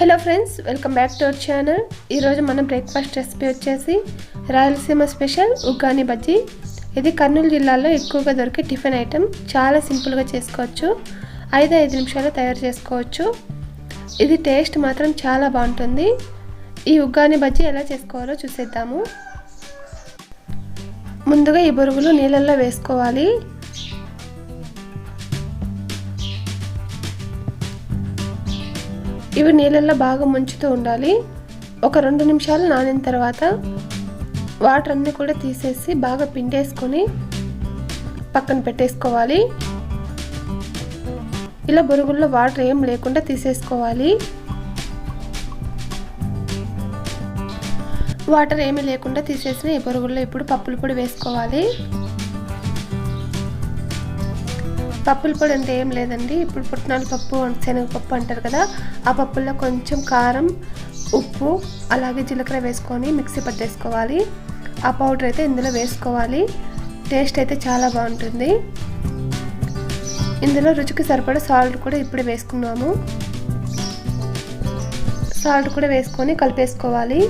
Hello friends welcome back to our channel. ఈరోజు మనం breakfast recipe వచ్చేసి రాయలసీమ స్పెషల్ ఉగ్గాని బజ్జీ. ఇది కర్నూలు జిల్లాలో ఎక్కువగా దొరికే టిఫిన్ ఐటెం చాలా సింపుల్గా చేసుకోవచ్చు. ఐదు ఐదు నిమిషాలు తయారు చేసుకోవచ్చు. ఇది టేస్ట్ మాత్రం చాలా బాగుంటుంది. ఈ ఉగ్గాని బజ్జీ ఎలా చేసుకోవాలో చూసేద్దాము. ముందుగా ఈ బొరుగులు నీళ్ళల్లో వేసుకోవాలి. ఇవి నీళ్ళల్లో బాగా ముంచుతూ ఉండాలి. ఒక రెండు నిమిషాలు నానిన తర్వాత వాటర్ అన్నీ కూడా తీసేసి బాగా పిండేసుకొని పక్కన పెట్టేసుకోవాలి. ఇలా బొరుగుల్లో వాటర్ ఏం లేకుండా తీసేసుకోవాలి. వాటర్ ఏమీ లేకుండా తీసేసిన ఈ బొరుగుల్లో ఇప్పుడు పప్పులు పొడి వేసుకోవాలి. పప్పుల పొడి అంటే ఏం లేదండి. ఇప్పుడు పుట్నాల పప్పు శనగపప్పు అంటారు కదా ఆ పప్పుల్లో కొంచెం కారం ఉప్పు అలాగే జీలకర్ర వేసుకొని మిక్సీ పట్టేసుకోవాలి. ఆ పౌడర్ అయితే ఇందులో వేసుకోవాలి. టేస్ట్ అయితే చాలా బాగుంటుంది. ఇందులో రుచికి సరిపడా సాల్ట్ కూడా ఇప్పుడు వేసుకున్నాము. సాల్ట్ కూడా వేసుకొని కలిపేసుకోవాలి.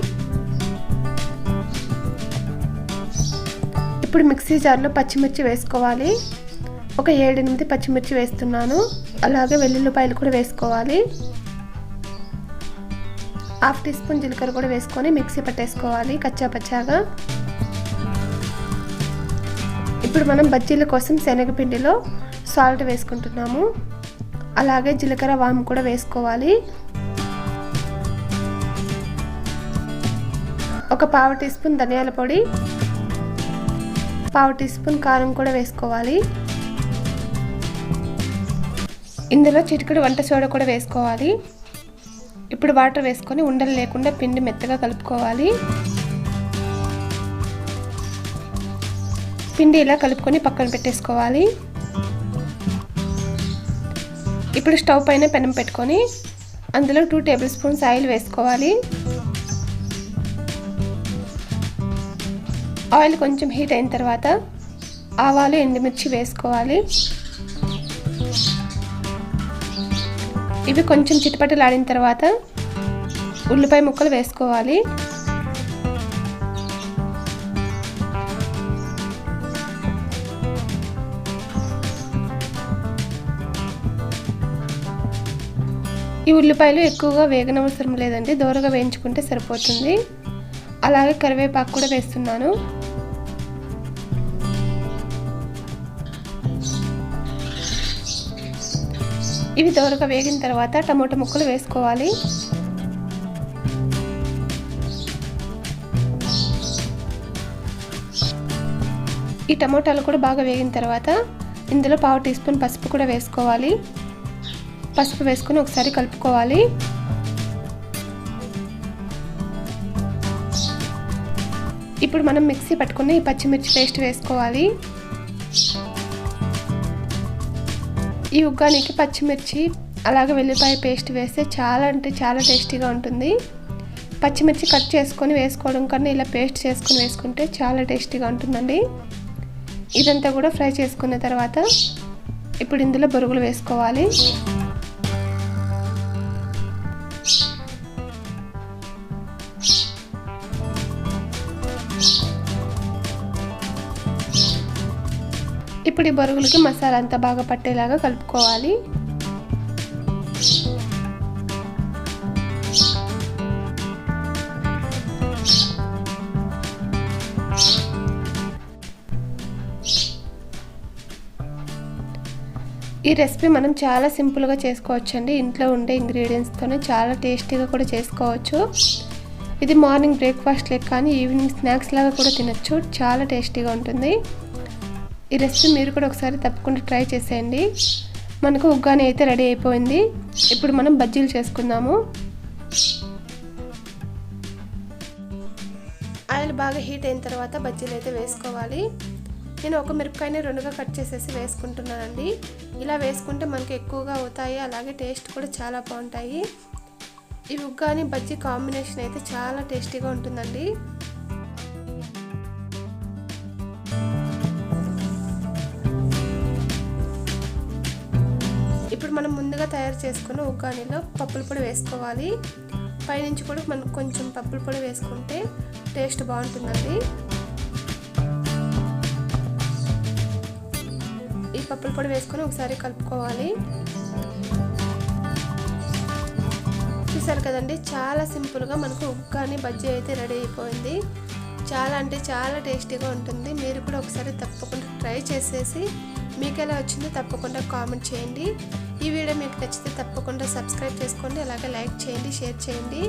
ఇప్పుడు మిక్సీ జార్లో పచ్చిమిర్చి వేసుకోవాలి. ఒక ఏడెనిమిది పచ్చిమిర్చి వేస్తున్నాను. అలాగే వెల్లుల్లిపాయలు కూడా వేసుకోవాలి. హాఫ్ టీ స్పూన్ జీలకర్ర కూడా వేసుకొని మిక్సీ పట్టేసుకోవాలి కచ్చా పచ్చాగా. ఇప్పుడు మనం బజ్జీల కోసం శనగపిండిలో సాల్ట్ వేసుకుంటున్నాము. అలాగే జీలకర్ర వాము కూడా వేసుకోవాలి. ఒక పావు టీ స్పూన్ ధనియాల పొడి పావు టీ స్పూన్ కారం కూడా వేసుకోవాలి. ఇందులో చిటికెడు వంట సోడా కూడా వేసుకోవాలి. ఇప్పుడు వాటర్ వేసుకొని ఉండలు లేకుండా పిండి మెత్తగా కలుపుకోవాలి. పిండి ఇలా కలుపుకొని పక్కన పెట్టేసుకోవాలి. ఇప్పుడు స్టవ్ పైన పెనం పెట్టుకొని అందులో టూ టేబుల్ స్పూన్స్ ఆయిల్ వేసుకోవాలి. ఆయిల్ కొంచెం హీట్ అయిన తర్వాత ఆవాలు ఎండుమిర్చి వేసుకోవాలి. ఇవి కొంచెం చిటపటలాడిన తర్వాత ఉల్లిపాయ ముక్కలు వేసుకోవాలి. ఈ ఉల్లిపాయలు ఎక్కువగా వేగనవసరం లేదండి దూరగా వేయించుకుంటే సరిపోతుంది. అలాగే కరివేపాకు కూడా వేస్తున్నాను. ఇవి దోరగా వేగిన తర్వాత టమోటా ముక్కలు వేసుకోవాలి. ఈ టమోటాలు కూడా బాగా వేగిన తర్వాత ఇందులో పావు టీ స్పూన్ పసుపు కూడా వేసుకోవాలి. పసుపు వేసుకొని ఒకసారి కలుపుకోవాలి. ఇప్పుడు మనం మిక్సీ పట్టుకుని ఈ పచ్చిమిర్చి పేస్ట్ వేసుకోవాలి. ఈ ఉగ్గానికి పచ్చిమిర్చి అలాగే వెల్లిపాయ పేస్ట్ వేస్తే చాలా అంటే చాలా టేస్టీగా ఉంటుంది. పచ్చిమిర్చి కట్ చేసుకొని వేసుకోవడం కన్నా ఇలా పేస్ట్ చేసుకొని వేసుకుంటే చాలా టేస్టీగా ఉంటుందండి. ఇదంతా కూడా ఫ్రై చేసుకున్న తర్వాత ఇప్పుడు ఇందులో బొరుగులు వేసుకోవాలి. ఇప్పుడు ఈ బొరుగులకి మసాలా అంతా బాగా పట్టేలాగా కలుపుకోవాలి. ఈ రెసిపీ మనం చాలా సింపుల్గా చేసుకోవచ్చండి. ఇంట్లో ఉండే ఇంగ్రీడియంట్స్తోనే చాలా టేస్టీగా కూడా చేసుకోవచ్చు. ఇది మార్నింగ్ బ్రేక్ఫాస్ట్ లెక్క కానీ ఈవినింగ్ స్నాక్స్ లాగా కూడా తినచ్చు. చాలా టేస్టీగా ఉంటుంది. ఈ రెసిపీ మీరు కూడా ఒకసారి తప్పకుండా ట్రై చేసేయండి. మనకు ఉగ్గాని అయితే రెడీ అయిపోయింది. ఇప్పుడు మనం బజ్జీలు చేసుకుందాము. ఆయిల్ బాగా హీట్ అయిన తర్వాత బజ్జీలు అయితే వేసుకోవాలి. నేను ఒక మిరపకాయని రెండుగా కట్ చేసేసి వేసుకుంటున్నానండి. ఇలా వేసుకుంటే మనకి ఎక్కువగా అవుతాయి. అలాగే టేస్ట్ కూడా చాలా బాగుంటాయి. ఈ ఉగ్గాని బజ్జీ కాంబినేషన్ అయితే చాలా టేస్టీగా ఉంటుందండి. మనం ముందుగా తయారు చేసుకున్న ఉగ్గానిలో పప్పుల పొడి వేసుకోవాలి. పైనుంచి కూడా మనం కొంచెం పప్పుల పొడి వేసుకుంటే టేస్ట్ బాగుంటుందండి. ఈ పప్పుల పొడి వేసుకొని ఒకసారి కలుపుకోవాలి. చూసారు కదండి చాలా సింపుల్గా మనకు ఉగ్గాని బజ్జీ అయితే రెడీ అయిపోయింది. చాలా అంటే చాలా టేస్టీగా ఉంటుంది. మీరు కూడా ఒకసారి తప్పకుండా ట్రై చేసేసి మీకు ఎలా వచ్చిందో తప్పకుండా కామెంట్ చేయండి. ఈ వీడియో మీకు నచ్చితే తప్పకుండా సబ్స్క్రైబ్ చేసుకోండి అలాగే లైక్ చేయండి షేర్ చేయండి.